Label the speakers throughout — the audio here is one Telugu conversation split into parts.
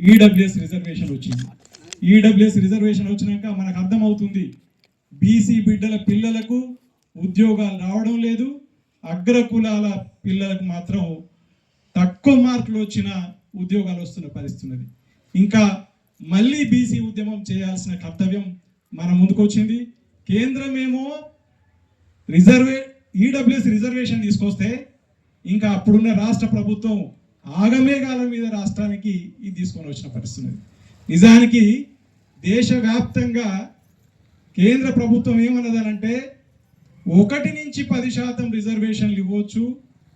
Speaker 1: ఈడబ్ల్యూఎస్ రిజర్వేషన్ వచ్చింది. ఈడబ్ల్యూఎస్ రిజర్వేషన్ వచ్చినాక మనకు అర్థమవుతుంది బీసీ బిడ్డల పిల్లలకు ఉద్యోగాలు రావడం లేదు అగ్ర కులాల పిల్లలకు మాత్రం తక్కువ మార్కులు వచ్చిన ఉద్యోగాలు వస్తున్న పరిస్థితి ఉన్నది ఇంకా మళ్ళీ బీసీ ఉద్యమం చేయాల్సిన కర్తవ్యం మన ముందుకొచ్చింది కేంద్రం ఏమో రిజర్వే ఈడబ్ల్యూఎస్ రిజర్వేషన్ తీసుకొస్తే ఇంకా అప్పుడున్న రాష్ట్ర ప్రభుత్వం ఆగమేఘాల మీద రాష్ట్రానికి ఇది తీసుకొని వచ్చిన పరిస్థితి నిజానికి దేశవ్యాప్తంగా కేంద్ర ప్రభుత్వం ఏమన్నదనంటే ఒకటి నుంచి పది శాతం రిజర్వేషన్లు ఇవ్వచ్చు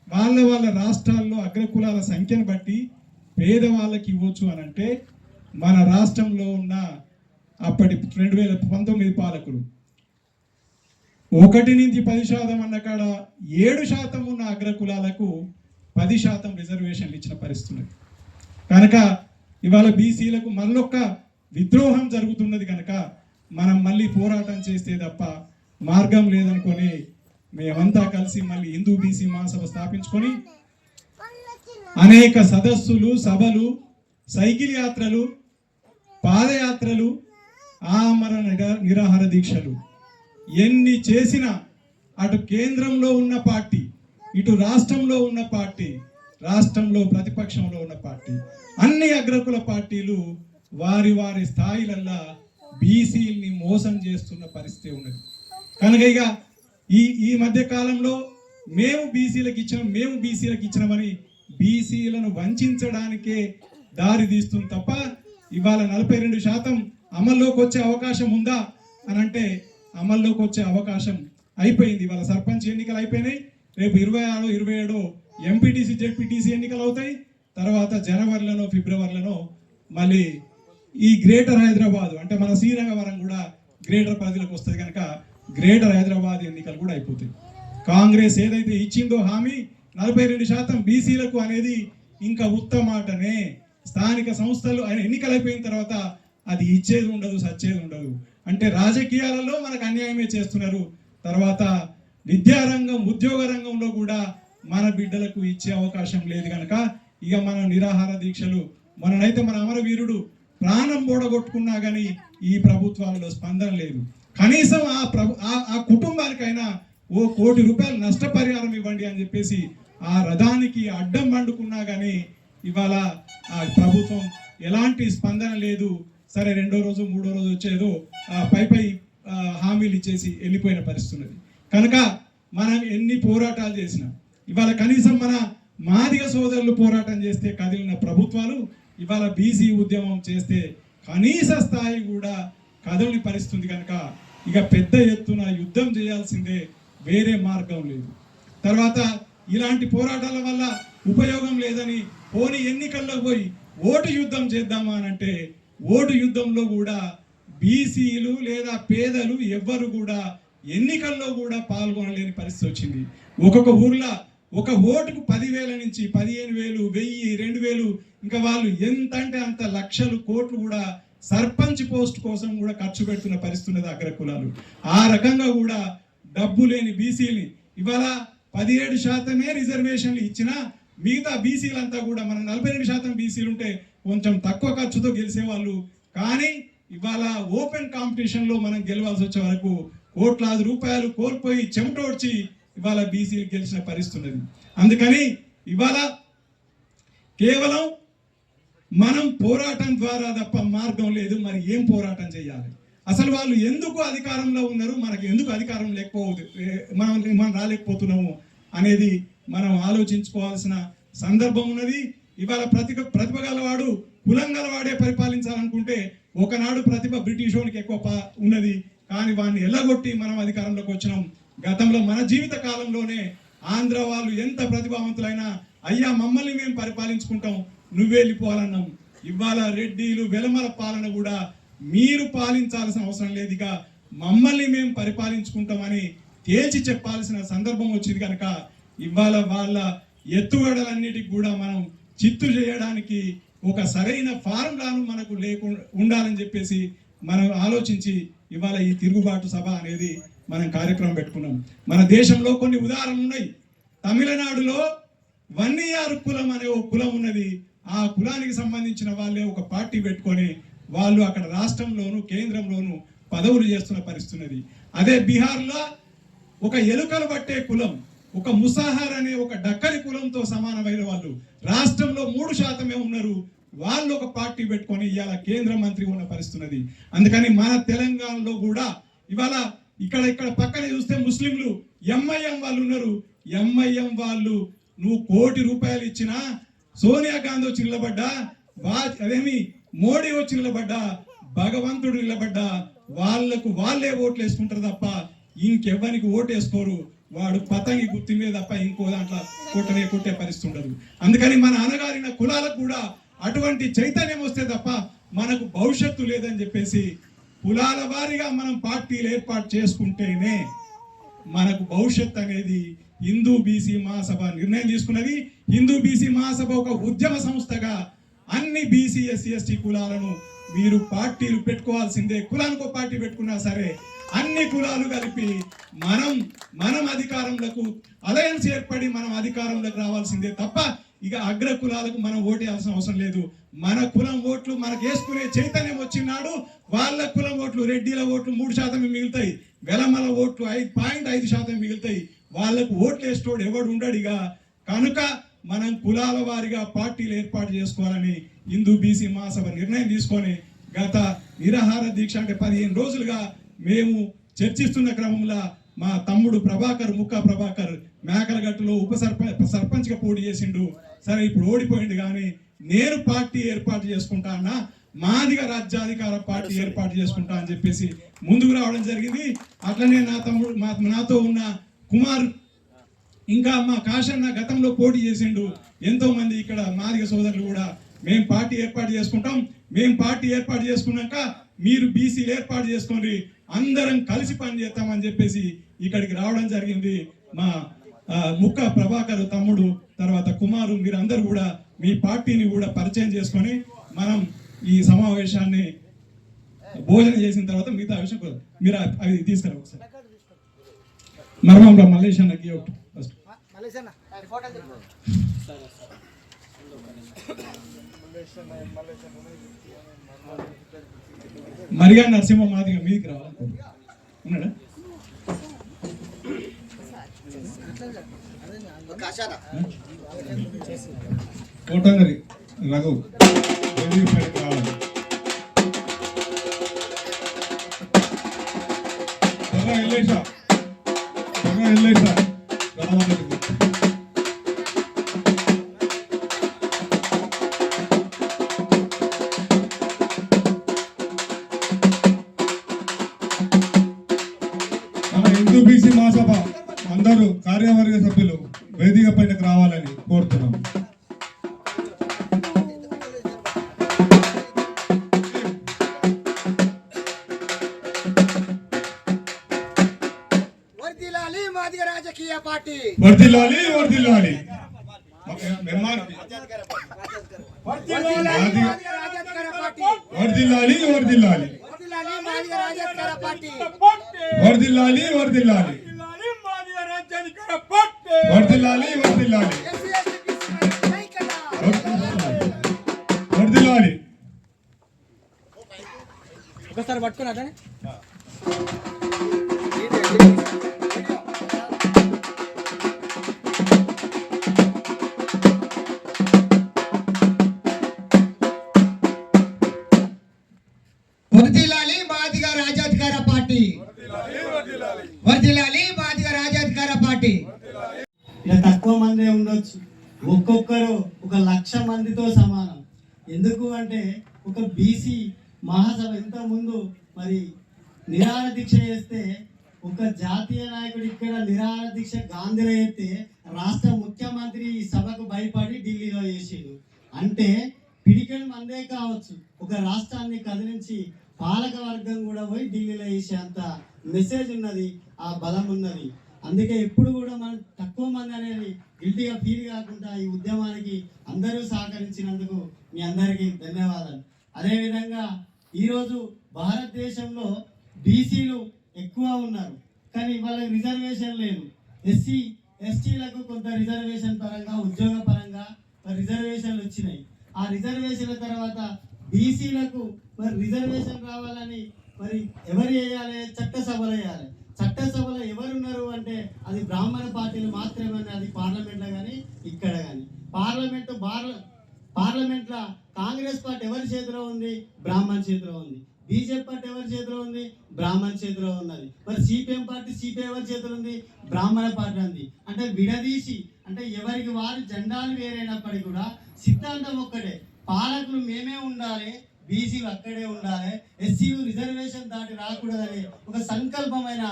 Speaker 1: వాళ్ళ వాళ్ళ రాష్ట్రాల్లో అగ్రకులాల సంఖ్యను బట్టి పేదవాళ్ళకి ఇవ్వచ్చు అని అంటే మన రాష్ట్రంలో ఉన్న అప్పటి రెండు వేల పంతొమ్మిది పాలకులు ఒకటి నుంచి పది శాతం అన్న కాడ ఏడు శాతం ఉన్న అగ్రకులాలకు పది శాతం రిజర్వేషన్లు ఇచ్చిన పరిస్థితున్నది. కనుక ఇవాళ బీసీలకు మరొక విద్రోహం జరుగుతున్నది కనుక మనం మళ్ళీ పోరాటం చేస్తే తప్ప మార్గం లేదనుకొని మేమంతా కలిసి మళ్ళీ హిందూ బీసీ మహాసభ స్థాపించుకొని అనేక సదస్సులు సభలు సైకిల్ యాత్రలు పాదయాత్రలు ఆమరణ నిరాహార దీక్షలు ఎన్ని చేసినా అటు కేంద్రంలో ఉన్న పార్టీ ఇటు రాష్ట్రంలో ఉన్న పార్టీ రాష్ట్రంలో ప్రతిపక్షంలో ఉన్న పార్టీ అన్ని అగ్రకుల పార్టీలు వారి వారి స్థాయిలల్లా బీసీల్ని మోసం చేస్తున్న పరిస్థితి ఉన్నది. కనుక ఇక ఈ ఈ మధ్య కాలంలో మేము బీసీలకు ఇచ్చినాం మేము బీసీలకు ఇచ్చినామని బీసీలను వంచడానికే దారి తీస్తుంది తప్ప ఇవాళ నలభై రెండు శాతం అమల్లోకి వచ్చే అవకాశం ఉందా అని అంటే అమల్లోకి వచ్చే అవకాశం అయిపోయింది. ఇవాళ సర్పంచ్ ఎన్నికలు అయిపోయినాయి. రేపు ఇరవై ఆరు ఇరవై ఏడు ఎంపీటీసీ జెడ్పీటీసీ ఎన్నికలు అవుతాయి. తర్వాత జనవరిలోనో ఫిబ్రవరిలోనో మళ్ళీ ఈ గ్రేటర్ హైదరాబాద్ అంటే మన శ్రీరంగవరం కూడా గ్రేటర్ పరిధిలోకి వస్తుంది కనుక గ్రేటర్ హైదరాబాద్ ఎన్నికలు కూడా అయిపోతాయి. కాంగ్రెస్ ఏదైతే ఇచ్చిందో హామీ నలభై రెండు శాతం బీసీలకు అనేది ఇంకా ఉత్తమాటనే స్థానిక సంస్థలు ఆయన ఎన్నికలు అయిపోయిన తర్వాత అది ఇచ్చేది ఉండదు సచ్చేది ఉండదు. అంటే రాజకీయాలలో మనకు అన్యాయమే చేస్తున్నారు. తర్వాత విద్యారంగం ఉద్యోగ రంగంలో కూడా మన బిడ్డలకు ఇచ్చే అవకాశం లేదు కనుక ఇక మన నిరాహార దీక్షలు మననైతే మన అమరవీరుడు ప్రాణం ఓడగొట్టుకున్నా కానీ ఈ ప్రభుత్వాలలో స్పందన లేదు. కనీసం ఆ ప్రభు ఆ- ఆ కుటుంబానికైనా ఓ కోటి రూపాయలు నష్టపరిహారం ఇవ్వండి అని చెప్పేసి ఆ రథానికి అడ్డం పండుకున్నా కానీ ఇవాళ ఆ ప్రభుత్వం ఎలాంటి స్పందన లేదు. సరే రెండో రోజు మూడో రోజు వచ్చేదో ఆ పై పై హామీలు ఇచ్చేసి వెళ్ళిపోయిన పరిస్థితున్నది కనుక మనం ఎన్ని పోరాటాలు చేసినా ఇవాళ కనీసం మన మాదిగ సోదరులు పోరాటం చేస్తే కదిలిన ప్రభుత్వాలు ఇవాళ బీసీ ఉద్యమం చేస్తే కనీస స్థాయి కూడా కదలని పరిస్థితుంది కనుక ఇక పెద్ద ఎత్తున యుద్ధం చేయాల్సిందే వేరే మార్గం లేదు. తర్వాత ఇలాంటి పోరాటాల వల్ల ఉపయోగం లేదని పోని ఎన్నికల్లో పోయి ఓటు యుద్ధం చేద్దామా అని అంటే ఓటు యుద్ధంలో కూడా బీసీలు లేదా పేదలు ఎవ్వరు కూడా ఎన్నికల్లో కూడా పాల్గొనలేని పరిస్థితి వచ్చింది. ఒక్కొక్క ఊర్లో ఒక ఓటుకు పదివేల నుంచి పదిహేను వేలు వెయ్యి రెండు వేలు ఇంకా వాళ్ళు ఎంత అంటే అంత లక్షలు కోట్లు కూడా సర్పంచ్ పోస్ట్ కోసం కూడా ఖర్చు పెడుతున్న పరిస్థితి ఉన్నది అగ్ర కులాలు. ఆ రకంగా కూడా డబ్బు లేని బీసీని ఇవాళ పదిహేడు శాతమే రిజర్వేషన్లు ఇచ్చినా మిగతా బీసీలంతా కూడా మనం నలభై రెండు శాతం బీసీలు ఉంటే కొంచెం తక్కువ ఖర్చుతో గెలిచేవాళ్ళు కానీ ఇవాళ ఓపెన్ కాంపిటీషన్లో మనం గెలవాల్సి వచ్చే వరకు కోట్లాది రూపాయలు కోల్పోయి చెమటోడ్చి ఇవాళ బీసీలు గెలిచిన పరిస్థితి ఉన్నది. అందుకని ఇవాళ కేవలం మనం పోరాటం ద్వారా తప్ప మార్గం లేదు మరి ఏం పోరాటం చేయాలి? అసలు వాళ్ళు ఎందుకు అధికారంలో ఉన్నారు? మనకు ఎందుకు అధికారం లేకపోదు మనం మనం రాలేకపోతున్నాము అనేది మనం ఆలోచించుకోవాల్సిన సందర్భం ఉన్నది. ఇవాళ ప్రతిభ ప్రతిభ గలవాడు కులం గలవాడే పరిపాలించాలనుకుంటే ఒకనాడు ప్రతిభ బ్రిటిష్ వానికి ఎక్కువ ఉన్నది. కానీ వాడిని ఎల్లగొట్టి మనం అధికారంలోకి వచ్చినాం. గతంలో మన జీవిత కాలంలోనే ఆంధ్ర వాళ్ళు ఎంత ప్రతిభావంతులైనా అయ్యా మమ్మల్ని మేము పరిపాలించుకుంటాం నువ్వే వెళ్ళిపోవాలన్నాం. ఇవాళ రెడ్డిలు వెలమల పాలన కూడా మీరు పాలించాల్సిన అవసరం లేదు. ఇక మమ్మల్ని మేము పరిపాలించుకుంటామని తేల్చి చెప్పాల్సిన సందర్భం వచ్చింది కనుక ఇవాళ వాళ్ళ ఎత్తుగడలన్నిటికి కూడా మనం చిత్తు చేయడానికి ఒక సరైన ఫార్ములాను మనకు లేకుండా ఉండాలని చెప్పేసి మనం ఆలోచించి ఇవాళ ఈ తిరుగుబాటు సభ అనేది మనం కార్యక్రమం పెట్టుకున్నాం. మన దేశంలో కొన్ని ఉదాహరణలు ఉన్నాయి. తమిళనాడులో వన్నియారు కులం అనే ఒక కులం ఉన్నది. ఆ కులానికి సంబంధించిన వాళ్ళే ఒక పార్టీ పెట్టుకొని వాళ్ళు అక్కడ రాష్ట్రంలోను కేంద్రంలోను పదవులు చేస్తున్న పరిస్థితున్నది అదే బీహార్లో ఒక ఎలుకలు పట్టే కులం ఒక ముసాహార్ అనే ఒక డక్కలి కులంతో సమానమైన వాళ్ళు. రాష్ట్రంలో మూడు శాతమే ఉన్నారు. వాళ్ళు ఒక పార్టీ పెట్టుకొని ఇవాళ కేంద్ర మంత్రి ఉన్న పరిస్థితి ఉన్నది అందుకని మన తెలంగాణలో కూడా ఇవాళ ఇక్కడ ఇక్కడ పక్కనే చూస్తే ముస్లింలు ఎంఐఎం వాళ్ళు ఉన్నారు. ఎంఐఎం వాళ్ళు నువ్వు కోటి రూపాయలు ఇచ్చినా సోనియా గాంధీ వచ్చి నిలబడ్డా వా అదేమి మోడీ వచ్చి నిలబడ్డా భగవంతుడు నిలబడ్డా వాళ్ళకు వాళ్ళే ఓట్లు వేసుకుంటారు తప్ప ఇంకెవ్వరికి ఓటు వేసుకోరు. వాడు పతంగి గుర్తి మీద తప్ప ఇంకో దాంట్లో కొట్టనే కొట్టే పరిస్థితి ఉండదు. అందుకని మన అనగారిన కులాలకు కూడా అటువంటి చైతన్యం వస్తే తప్ప మనకు భవిష్యత్తు లేదని చెప్పేసి కులాల వారీగా మనం పార్టీలు ఏర్పాటు చేసుకుంటేనే మనకు భవిష్యత్ అనేది హిందూ బీసీ మహాసభ నిర్ణయం తీసుకున్నది. హిందూ బీసీ మహాసభ ఒక ఉద్యమ సంస్థగా అన్ని బీసీ ఎస్సీ ఎస్టీ కులాలను మీరు పార్టీలు పెట్టుకోవాల్సిందే. కులానికి ఒక పార్టీ పెట్టుకున్నా సరే అన్ని కులాలు కలిపి మనం మనం అధికారంలోకి అలయన్స్ ఏర్పడి మనం అధికారంలోకి రావాల్సిందే తప్ప ఇక అగ్ర కులాలకు మనం ఓటేయాల్సిన అవసరం లేదు. మన కులం ఓట్లు మనకు వేసుకునే చైతన్యం వచ్చినాడు వాళ్ళ కులం ఓట్లు రెడ్డిల ఓట్లు మూడు శాతమే మిగులుతాయి. వెలమల ఓట్లు ఐదు పాయింట్ ఐదు శాతం మిగులుతాయి. వాళ్ళకు ఓట్లు వేసేటోడు ఎవడు ఉండడు ఇక. కనుక మనం కులాల వారిగా పార్టీలు ఏర్పాటు చేసుకోవాలని హిందూ బీసీ మహాసభ నిర్ణయం తీసుకొని గత నిరాహార దీక్ష అంటే పదిహేను రోజులుగా మేము చర్చిస్తున్న క్రమంలో మా తమ్ముడు ప్రభాకర్ ముక్కా ప్రభాకర్ మేకలగట్టులో ఉప సర్పంచ్ సర్పంచ్గా పోటీ చేసిండు. సరే ఇప్పుడు ఓడిపోయిండు కానీ నేను పార్టీ ఏర్పాటు చేసుకుంటా అన్న మాదిగా రాజ్యాధికార పార్టీ ఏర్పాటు చేసుకుంటా అని చెప్పేసి ముందుకు రావడం జరిగింది. అట్లనే నా తమ్ముడు మా నాతో ఉన్న కుమార్ ఇంకా మా కాశన్న గతంలో పోటీ చేసిండు. ఎంతో మంది ఇక్కడ మాదిగ సోదరులు కూడా మేము పార్టీ ఏర్పాటు చేసుకుంటాం. మేము పార్టీ ఏర్పాటు చేసుకున్నాక మీరు బీసీలు ఏర్పాటు చేసుకోండి. అందరం కలిసి పని చేస్తామని చెప్పేసి ఇక్కడికి రావడం జరిగింది. మా ముక్క ప్రభాకర్ తమ్ముడు తర్వాత కుమారు మీరందరూ కూడా మీ పార్టీని కూడా పరిచయం చేసుకొని మనం ఈ సమావేశాన్ని భోజనం చేసిన తర్వాత మిగతా విషయం మీరు అవి- తీసుకురా ఒకసారి. మర్మంలో మల్లేష్ అన్నకి ఒకటి ఫస్ట్. మరిగా నరసింహ మాదిగ మీదికి రావాలి? ఉన్నాడా? కోటంగరి రఘు వేదిక పైకి వెళ్ళేసా వర్దిల్లాలి వర్దిల్లాలి మెమ్మార్
Speaker 2: వర్దిలాలి
Speaker 1: మాదిగ-
Speaker 2: మాదిగ రాజకీయ పార్టీ
Speaker 1: వర్దిల్లాలి వర్దిల్లాలి
Speaker 2: వర్దిలాలి మాదిగ రాజకీయ పార్టీ
Speaker 1: వర్దిల్లాలి వర్దిల్లాలి వర్దిల్లాలి వర్దిల్లాలి
Speaker 2: ఎస్సీ ఎస్టీ బీసీ మైనారిటీ ఐక్యత.
Speaker 1: వర్దిల్లాలి
Speaker 3: ఒకసారి పట్టుకుని
Speaker 4: ఎందుకు అంటే ఒక బీసీ మహాసభ ఇంత ముందు మరి నిరాహార దీక్ష చేస్తే ఒక జాతీయ నాయకుడు ఇక్కడ నిరాహార దీక్ష గాంధీలో చేస్తే రాష్ట్ర ముఖ్యమంత్రి ఈ సభకు భయపడి ఢిల్లీలో చేసిండు. అంటే పిడికెడు మందే కావచ్చు. ఒక రాష్ట్రాన్ని కదిలించి పాలక వర్గం కూడా పోయి ఢిల్లీలో చేసేంత మెసేజ్ ఉన్నది ఆ బలం ఉన్నది. అందుకే ఎప్పుడు కూడా మనం తక్కువ మంది అనేది గిల్టీగా ఫీల్ కాకుండా ఈ ఉద్యమానికి అందరూ సహకరించినందుకు మీ అందరికీ ధన్యవాదాలు. అదేవిధంగా ఈరోజు భారతదేశంలో బీసీలు ఎక్కువ ఉన్నారు కానీ వాళ్ళకి రిజర్వేషన్ లేదు. ఎస్సీ ఎస్టీలకు కొంత రిజర్వేషన్ పరంగా ఉద్యోగ పరంగా రిజర్వేషన్లు వచ్చినాయి. ఆ రిజర్వేషన్ల తర్వాత బీసీలకు మరి రిజర్వేషన్ రావాలని మరి ఎవరు వేయాలి చట్టసభలు వేయాలి చట్టసభలో ఎవరున్నారు అంటే అది బ్రాహ్మణ పార్టీలు మాత్రమే అది పార్లమెంట్లో కానీ ఇక్కడ కానీ. పార్లమెంట్ బార్ పార్లమెంట్లో కాంగ్రెస్ పార్టీ ఎవరి చేతిలో ఉంది? బ్రాహ్మణ చేతిలో ఉంది. బీజేపీ పార్టీ ఎవరి చేతిలో ఉంది? బ్రాహ్మణ చేతిలో ఉన్నది. మరి సిపిఎం పార్టీ సిపిఐ ఎవరి చేతిలో ఉంది? బ్రాహ్మణ పార్టీ ఉంది. అంటే విడదీసి అంటే ఎవరికి వారి జెండాలు వేరైనప్పటికీ కూడా సిద్ధాంతం ఒక్కటే. పాలకులు మేమే ఉండాలి బీసీలు అక్కడే ఉండాలి. ఎస్సీలు రిజర్వేషన్ దాటి రాకూడదని ఒక సంకల్పమైన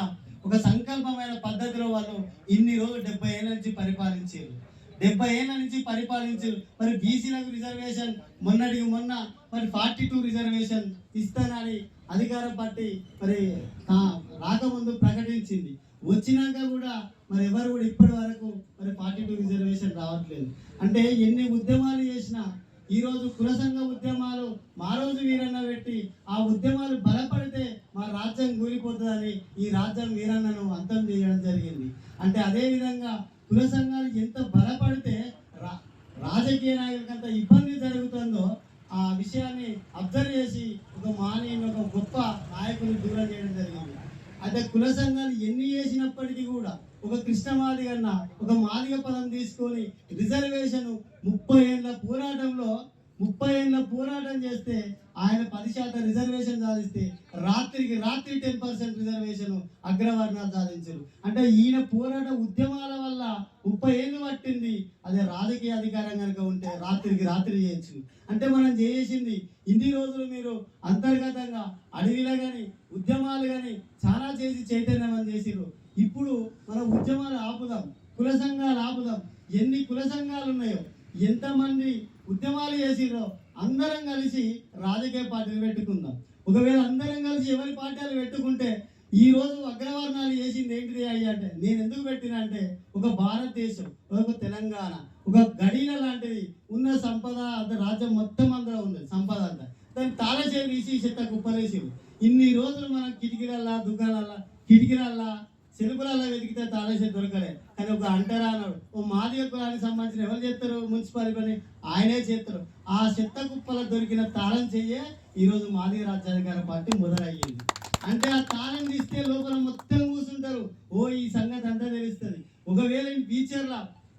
Speaker 4: ఒక సంకల్పమైన పద్ధతిలో వాళ్ళు ఇన్ని రోజులు డెబ్బై ఏళ్ళ నుంచి పరిపాలించారు. డెబ్బై ఏళ్ళ నుంచి పరిపాలించారు. మరి బీసీలకు రిజర్వేషన్ మొన్నటికి మొన్న మరి ఫార్టీ టూ రిజర్వేషన్ ఇస్తానని అధికార పార్టీ మరి రాకముందు ప్రకటించింది. వచ్చినాక కూడా మరి ఎవరు కూడా ఇప్పటి వరకు మరి ఫార్టీ టూ రిజర్వేషన్ రావట్లేదు. అంటే ఎన్ని ఉద్యమాలు చేసినా ఈ రోజు కుల సంఘ ఉద్యమాలు మా రోజు వీరన్న పెట్టి ఆ ఉద్యమాలు బలపడితే మా రాజ్యం కూలిపోతుందని ఈ రాజ్యం వీరన్నను అంతం చేయడం జరిగింది. అంటే అదే విధంగా కుల సంఘాలు ఎంత బలపడితే రా రాజకీయ నాయకులకు అంత ఇబ్బంది జరుగుతుందో ఆ విషయాన్ని అబ్జర్వ్ చేసి ఒక మానవుని ఒక గొప్ప నాయకుని దూరం చేయడం జరిగింది. అంటే కుల సంఘాలు ఎన్ని చేసినప్పటికీ కూడా ఒక కృష్ణ అన్న ఒక మాదిగ పదం తీసుకొని రిజర్వేషన్ ముప్పై ఏళ్ళ పోరాటంలో ముప్పై ఏళ్ళ పోరాటం చేస్తే ఆయన పది శాతం రిజర్వేషన్ సాధిస్తే రాత్రికి రాత్రి టెన్ పర్సెంట్ రిజర్వేషన్ అగ్రవర్ణాలు సాధించారు. అంటే ఈయన పోరాట ఉద్యమాల వల్ల ముప్పై ఏళ్ళు పట్టింది. అదే రాజకీయ అధికారం కనుక ఉంటే రాత్రికి రాత్రి చేయొచ్చు. అంటే మనం చేసింది ఇన్ని రోజులు మీరు అంతర్గతంగా అడవిలో కానీ ఉద్యమాలు కానీ చాలా చేసి చైతన్యమని చేసిరు ఇప్పుడు మనం ఉద్యమాలు ఆపుదాం కుల సంఘాలు ఆపుదాం. ఎన్ని కుల సంఘాలు ఉన్నాయో ఎంతమంది ఉద్యమాలు చేసిరో అందరం కలిసి రాజకీయ పార్టీలు పెట్టుకుందాం. ఒకవేళ అందరం కలిసి ఎవరి పార్టీలు పెట్టుకుంటే ఈ రోజు అగ్రవర్ణాలు చేసింది ఏంటిది అయ్యా అంటే నేను ఎందుకు పెట్టిన అంటే ఒక భారతదేశం ఒక తెలంగాణ ఒక గడిన లాంటిది ఉన్న సంపద అంత రాజ్యం మొత్తం అందరూ ఉంది సంపద అంతా. దాన్ని తాళచేరు తీసి చెత్త కుప్పలేసి ఇన్ని రోజులు మనం కిటికీలల్లా దుకాణాల కిటికీలల్లా సెలుపులలో వెతికితే తాళేసే దొరకలే. కానీ ఒక అంటారా అన్నాడు. ఓ మాదిగ కులానికి సంబంధించిన ఎవరు చేస్తారు? మున్సిపాలిటీ పని ఆయనే చేస్తారు. ఆ చెత్త కుప్పల దొరికిన తాళం చెయ్యే ఈరోజు మాదిగ రాజ్యాధికార పార్టీ మొదలయ్యింది. అంటే ఆ తాళం తీస్తే లోపల మొత్తం కూర్చుంటారు ఓ ఈ సంగతి అంతా తెలుస్తుంది. ఒకవేళ ఈ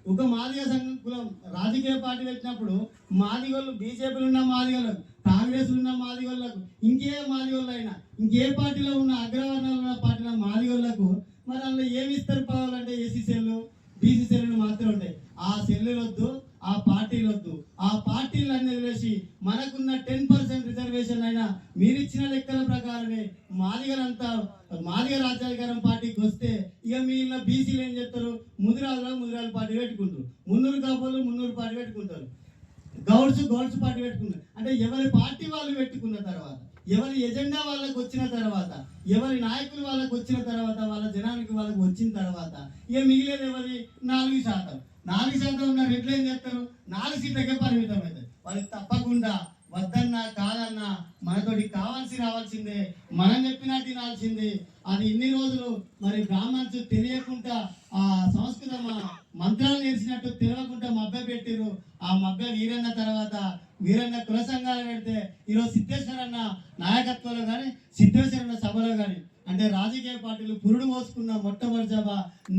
Speaker 4: ఒక మాదిగ సంఘం కులం రాజకీయ పార్టీ పెట్టినప్పుడు మాదిగోళ్ళు బీజేపీలు ఉన్న మాదిగోళ్ళకు కాంగ్రెస్ ఉన్న మాదిగోళ్ళకు ఇంకే మాదిగోళ్ళు అయినా ఇంకే పార్టీలో ఉన్న అగ్రవర్ణాలు ఉన్న పార్టీలో మాదిగోళ్ళకు మరి అందులో ఏమి ఇస్తారు కావాలంటే ఏసీ సెల్లు బీసీ సెల్లు మాత్రం ఉంటాయి ఆ సెల్లులు వద్దు ఆ పార్టీలు వద్దు ఆ పార్టీలు అన్ని వదిలేసి మనకున్న టెన్ పర్సెంట్ రిజర్వేషన్ అయినా మీరు ఇచ్చిన లెక్కల ప్రకారమే మాదిగలంతా మాదిగ రాజ్యాధికారం పార్టీకి వస్తే ఇక మిగిలిన బీసీలు ఏం చెప్తారు ముదిరాజులో ముదిరాజు పార్టీ పెట్టుకుంటారు మున్నూరు కాపోలు మున్నూరు పార్టీ పెట్టుకుంటారు గౌడ్స్ గౌడ్స్ పార్టీ పెట్టుకున్నారు అంటే ఎవరి పార్టీ వాళ్ళు పెట్టుకున్న తర్వాత ఎవరి ఎజెండా వాళ్ళకి వచ్చిన తర్వాత ఎవరి నాయకులు వాళ్ళకి వచ్చిన తర్వాత వాళ్ళ జనానికి వాళ్ళకి వచ్చిన తర్వాత ఇక మిగిలేదు ఎవరి? నాలుగు శాతం. నాలుగు శాతం ఉన్న రెట్లు ఏం చేస్తారు? నాలుగు సీట్లకే పరిమితం అవుతుంది వాళ్ళకి తప్పకుండా వద్దన్నా కాదన్నా మనతోటి కావాల్సి రావాల్సిందే మనం చెప్పినట్టు తినాల్సిందే. అది ఇన్ని రోజులు మరి బ్రాహ్మణ్స్ తెలియకుండా ఆ సంస్కృత మంత్రాలు నేర్చినట్టు తెలియకుండా మభ్య పెట్టిరు ఆ మభ్య వీరన్న తర్వాత వీరన్న కుల సంఘాలు పెడితే ఈరోజు సిద్ధేశ్వరన్న నాయకత్వంలో కానీ సిద్ధేశ్వరన్న సభలో కానీ అంటే రాజకీయ పార్టీలు పురుడు మోసుకున్న మొట్టమొదటి సభ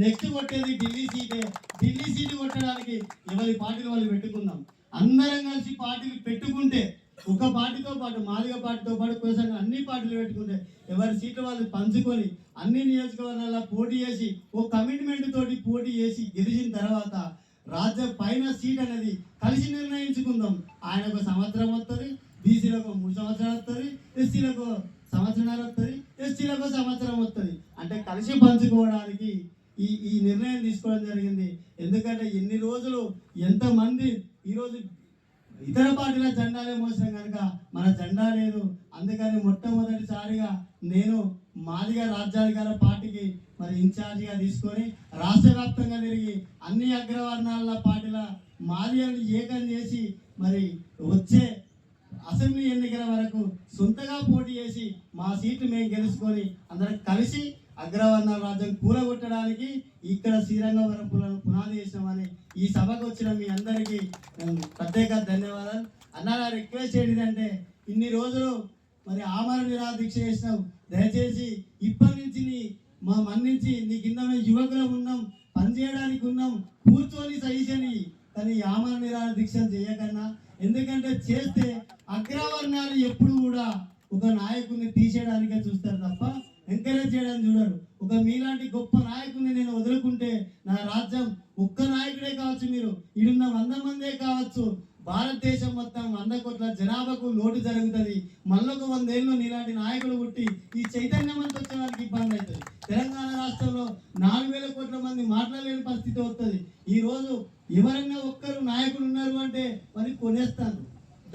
Speaker 4: నెక్స్ట్ కొట్టేది ఢిల్లీ సీటే. ఢిల్లీ సీటు కొట్టడానికి ఎవరి పార్టీలు వాళ్ళు పెట్టుకుందాం. అందరం కలిసి పార్టీలు పెట్టుకుంటే ఒక పార్టీతో పాటు మాదిగ పార్టీతో పాటు కోసం అన్ని పార్టీలు పెట్టుకుంటే ఎవరి సీట్లు వాళ్ళు పంచుకొని అన్ని నియోజకవర్గాల్లో పోటీ చేసి ఓ కమిట్మెంట్ తోటి పోటీ చేసి గెలిచిన తర్వాత రాజ్య పైన సీట్ అనేది కలిసి నిర్ణయించుకుందాం. ఆయన ఒక సంవత్సరం వస్తుంది బీసీలకు మూడు సంవత్సరాలు వస్తుంది ఎస్సీలకు సంవత్సరాలు వస్తుంది ఎస్టీలకు సంవత్సరం వస్తుంది అంటే కలిసి పంచుకోవడానికి ఈ ఈ నిర్ణయం తీసుకోవడం జరిగింది. ఎందుకంటే ఎన్ని రోజులు ఎంతమంది ఈరోజు ఇతర పార్టీల జెండాలే మోసిన కనుక మన జెండా లేదు. అందుకని మొట్టమొదటిసారిగా నేను మాదిగా రాజ్యాధికార పార్టీకి మరి ఇన్ఛార్జిగా తీసుకొని రాష్ట్ర వ్యాప్తంగా తిరిగి అన్ని అగ్రవర్ణాల పార్టీల మాదిగలను ఏకం చేసి మరి వచ్చే అసెంబ్లీ ఎన్నికల వరకు సొంతగా పోటీ చేసి మా సీట్లు మేము గెలుచుకొని అందరం కలిసి అగ్రవర్ణాల రాజ్యం కూలగొట్టడానికి ఇక్కడ శ్రీరంగవరం పునాది చేసినామని ఈ సభకు వచ్చిన మీ అందరికీ ప్రత్యేక ధన్యవాదాలు. అన్న రిక్వెస్ట్ ఏంటిదంటే ఇన్ని రోజులు మరి ఆమరణ నిరాదీక్ష దీక్ష చేసినావు. దయచేసి ఇప్పటి నుంచి నీ మా మన్నించి నీ కింద మేము యువకులం ఉన్నాం పని చేయడానికి ఉన్నాం కూర్చొని సహించని కానీ ఈ ఆమరణ నిరాహార చేయకన్నా. ఎందుకంటే చేస్తే అగ్రవర్ణాలు ఎప్పుడు కూడా ఒక నాయకుడిని తీసేయడానికే చూస్తారు తప్ప ఎంకరేజ్ చేయడానికి చూడరు. ఒక మీలాంటి గొప్ప నాయకుడిని నేను వదులుకుంటే నా రాజ్యం ఒక్క నాయకుడే కావచ్చు మీరు. ఇడున్న వంద మందే కావచ్చు. భారతదేశం మొత్తం వంద కోట్ల జనాభాకు లోటు జరుగుతుంది. మళ్ళొక వందేళ్ళు నీలాంటి నాయకులు పుట్టి ఈ చైతన్యం వచ్చే వారికి ఇబ్బంది అవుతుంది. తెలంగాణ రాష్ట్రంలో నాలుగు వేల కోట్ల మంది మాట్లాడలేని పరిస్థితి వస్తుంది. ఈ రోజు ఎవరైనా ఒక్కరు నాయకులు ఉన్నారు అంటే మరి కొనేస్తారు.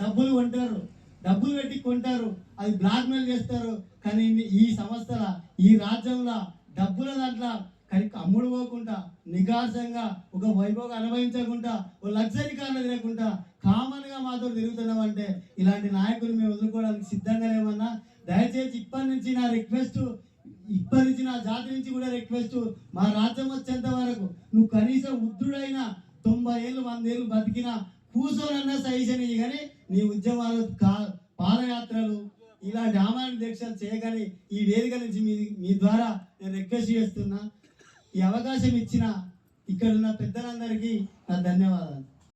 Speaker 4: డబ్బులు కొంటారు. డబ్బులు పెట్టి కొంటారు. అది బ్లాక్మెయిల్ చేస్తారు. కానీ ఈ సంస్థల ఈ రాజ్యంలో డబ్బుల దాంట్లో కానీ అమ్ముడు పోకుండా నికాసంగా ఒక వైభవం అనుభవించకుండా ఒక లగ్జరీ కార్లు తినకుండా కామన్గా మాతో తిరుగుతున్నాం అంటే ఇలాంటి నాయకులు మేము వదులుకోవడానికి సిద్ధంగా లేమన్నా? దయచేసి ఇప్పటి నుంచి నా రిక్వెస్ట్ ఇప్పటి నుంచి నా జాతి నుంచి కూడా రిక్వెస్ట్ మా రాజ్యం వచ్చేంత వరకు నువ్వు కనీసం ఉద్రుడైన తొంభై ఏళ్ళు వంద ఏళ్ళు బతికినా కూసోనన్నా సహించని కానీ నీ ఉద్యమాలు కా పాదయాత్రలు ఇలాంటి ఆమాన దీక్షలు చేయగానే ఈ వేదిక నుంచి మీ మీ ద్వారా నేను రిక్వెస్ట్ చేస్తున్నా. ఈ అవకాశం ఇచ్చిన ఇక్కడ ఉన్న పెద్దలందరికీ నా ధన్యవాదాలు.